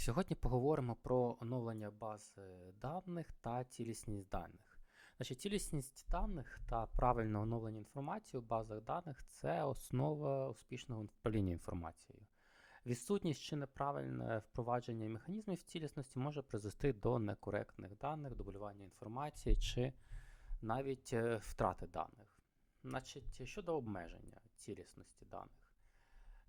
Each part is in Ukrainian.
сьогодні поговоримо про оновлення баз даних та цілісність даних. Значить, цілісність даних та правильне оновлення інформації у базах даних це основа успішного управління інформацією. Відсутність чи неправильне впровадження механізмів цілісності може призвести до некоректних даних, дублювання інформації чи навіть е, втрати даних. Значить, щодо обмеження цілісності даних.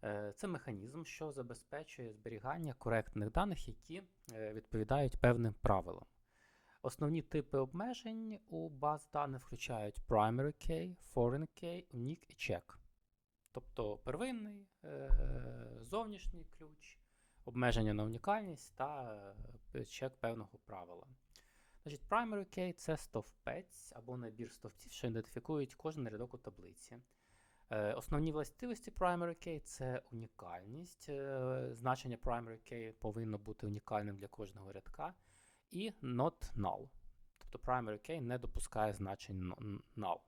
Е, Це механізм, що забезпечує зберігання коректних даних, які е, відповідають певним правилам. Основні типи обмежень у баз даних включають primary key, foreign key, unique і check. Тобто первинний, е, зовнішній ключ, обмеження на унікальність та чек певного правила. Значить, primary key це стовпець або набір стовпців, що ідентифікують кожен рядок у таблиці. Е, Основні властивості primary key це унікальність. Е, Значення primary key повинно бути унікальним для кожного рядка. І not null. Тобто primary key не допускає значень null.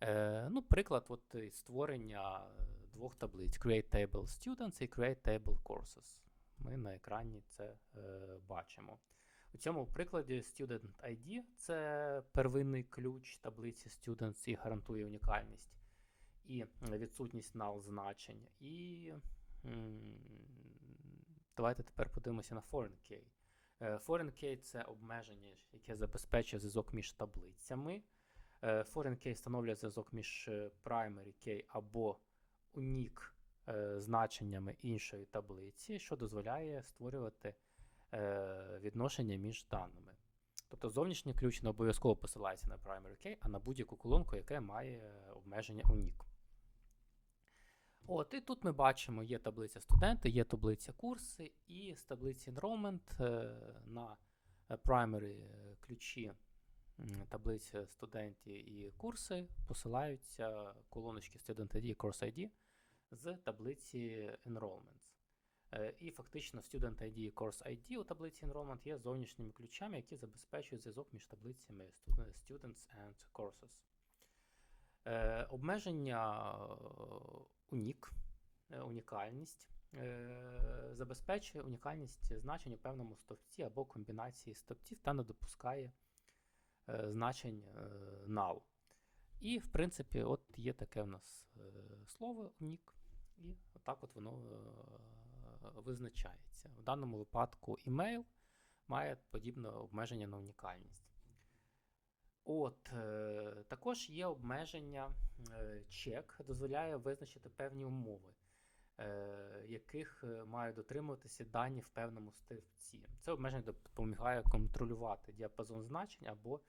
Е, ну, приклад от, створення двох таблиць: Create Table Students і Create Table Courses. Ми на екрані це бачимо. У цьому прикладі Student ID це первинний ключ таблиці Students і гарантує унікальність і відсутність null значень. І давайте тепер подивимося на foreign key. Е, Foreign key це обмеження, яке забезпечує зв'язок між таблицями. Е, Foreign key встановлює зв'язок між е, primary key або unique значеннями іншої таблиці, що дозволяє створювати відношення між даними. Тобто зовнішній ключ не обов'язково посилається на primary key, а на будь-яку колонку, яка має обмеження unique. От, і тут ми бачимо, є таблиця студенти, є таблиця курси, і з таблиці enrollment е, на е, primary е, ключі м, таблиці студенти і курси посилаються колоночки Student ID і Course ID з таблиці enrollments. Е, І фактично Student ID і Course ID у таблиці enrollment є зовнішніми ключами, які забезпечують зв'язок між таблицями Students and Courses. Е, Обмеження унік, е, унікальність е, забезпечує унікальність значень у певному стовпці або комбінації стовпців та не допускає е, значень е. І, в принципі, от є таке в нас е, слово унік, і отак от воно е, визначається. В даному випадку email має подібне обмеження на унікальність. От, е, також є обмеження е, чек, дозволяє визначити певні умови, е, яких мають дотримуватися дані в певному стовпці. Це обмеження допомагає контролювати діапазон значень або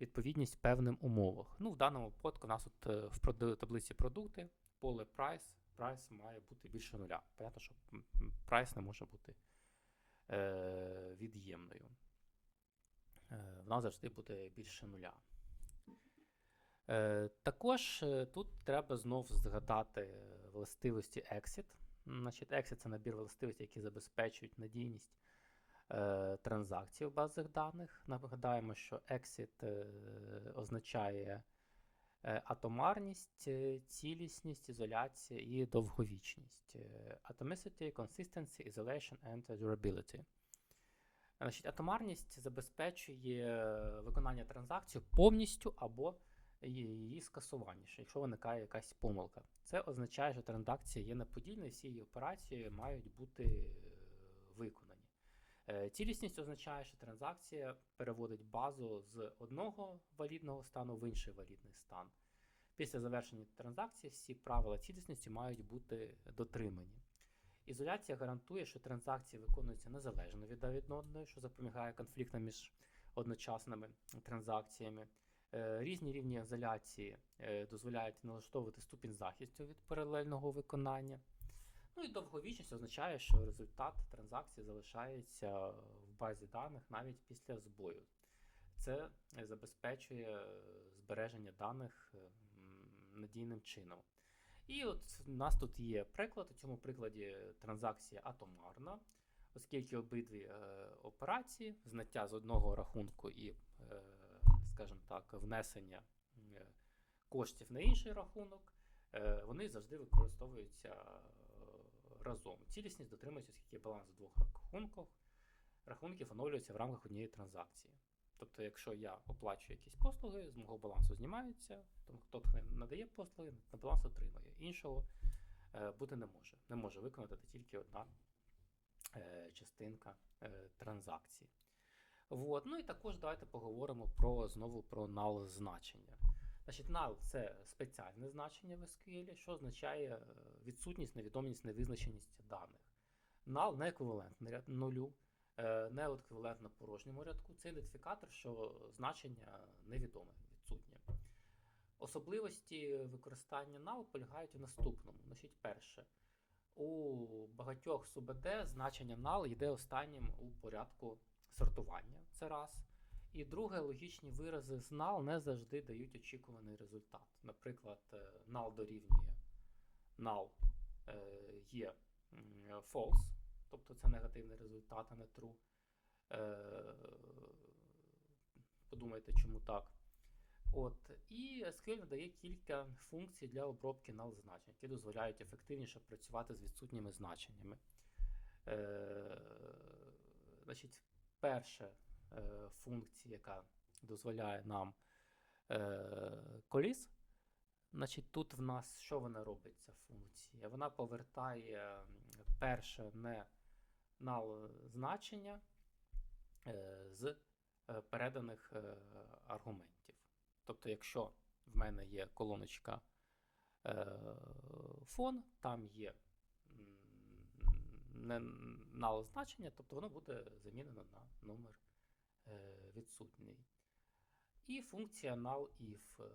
відповідність певним умовах. Ну, в даному випадку у нас от в таблиці продукти поле price, price має бути більше нуля. Понятно, що price не може бути від'ємною. Е, вона завжди буде більше нуля. Е, також е, тут треба знов згадати властивості exit. Значить, exit це набір властивостей, які забезпечують надійність транзакцій в базах даних. Нагадаємо, що exit означає атомарність, цілісність, ізоляція і довговічність. Atomicity, consistency, isolation and durability. Значить, атомарність забезпечує е, виконання транзакції повністю або її скасування, що якщо виникає якась помилка. Це означає, що транзакція є неподільною, всі її операції мають бути е, виконані. Е, Цілісність означає, що транзакція переводить базу з одного валідного стану в інший валідний стан. Після завершення транзакції всі правила цілісності мають бути дотримані. Ізоляція гарантує, що транзакції виконуються незалежно від одної, що запобігає конфліктам між одночасними транзакціями. Е, Різні рівні ізоляції е, дозволяють налаштовувати ступінь захисту від паралельного виконання. Ну і довговічність означає, що результат транзакції залишається в базі даних навіть після збою. Це забезпечує збереження даних надійним чином. І от у нас тут є приклад. У цьому прикладі транзакція атомарна, оскільки обидві е, операції, знаття з одного рахунку і, е, скажімо так, внесення е, коштів на інший рахунок, е, вони завжди використовуються е, разом. Цілісність дотримується, оскільки баланс в двох рахунках рахунків оновлюються в рамках однієї транзакції. Тобто, якщо я оплачую якісь послуги, з мого балансу знімаються, тому хто надає послуги, на баланс отримує. Іншого е, бути не може. Не може виконати тільки одна е, частинка е, транзакції. Вот. Ну і також давайте поговоримо про знову про null значення. Значить, null це спеціальне значення в SQL, що означає відсутність, невідомість, невизначеність даних. Null не еквівалентний ряд нулю, е, порожньому рядку. Це ідентифікатор, що значення невідоме, відсутнє. Особливості використання null полягають у наступному. Значить, перше, у багатьох СУБД значення null йде останнім у порядку сортування. Це раз. І друге, логічні вирази з null не завжди дають очікуваний результат. Наприклад, е, null дорівнює null е, є false, тобто це негативний результат, а не true. Е, Подумайте, чому так. От, і SQL надає кілька функцій для обробки null значень, які дозволяють ефективніше працювати з відсутніми значеннями. Е, значить, перша е, функція, яка дозволяє нам е, коліс, значить, тут в нас що вона робить, ця функція? Вона повертає перше не null значення е, з е, переданих е, аргументів. Тобто, якщо в мене є колоночка е, фон, там є не null значення, тобто воно буде замінено на номер е, відсутній. І функція null-if е,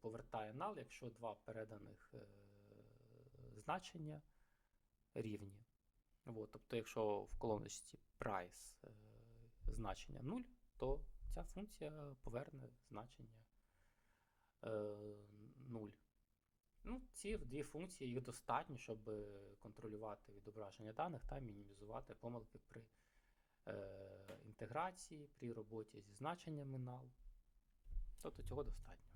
повертає null, якщо два переданих е, значення рівні. От, тобто, якщо в колоночці price е, значення 0, то ця функція поверне значення е, 0. Ну, ці дві функції їх достатньо, щоб контролювати відображення даних та мінімізувати помилки при е, інтеграції, при роботі зі значеннями null. Тобто цього достатньо.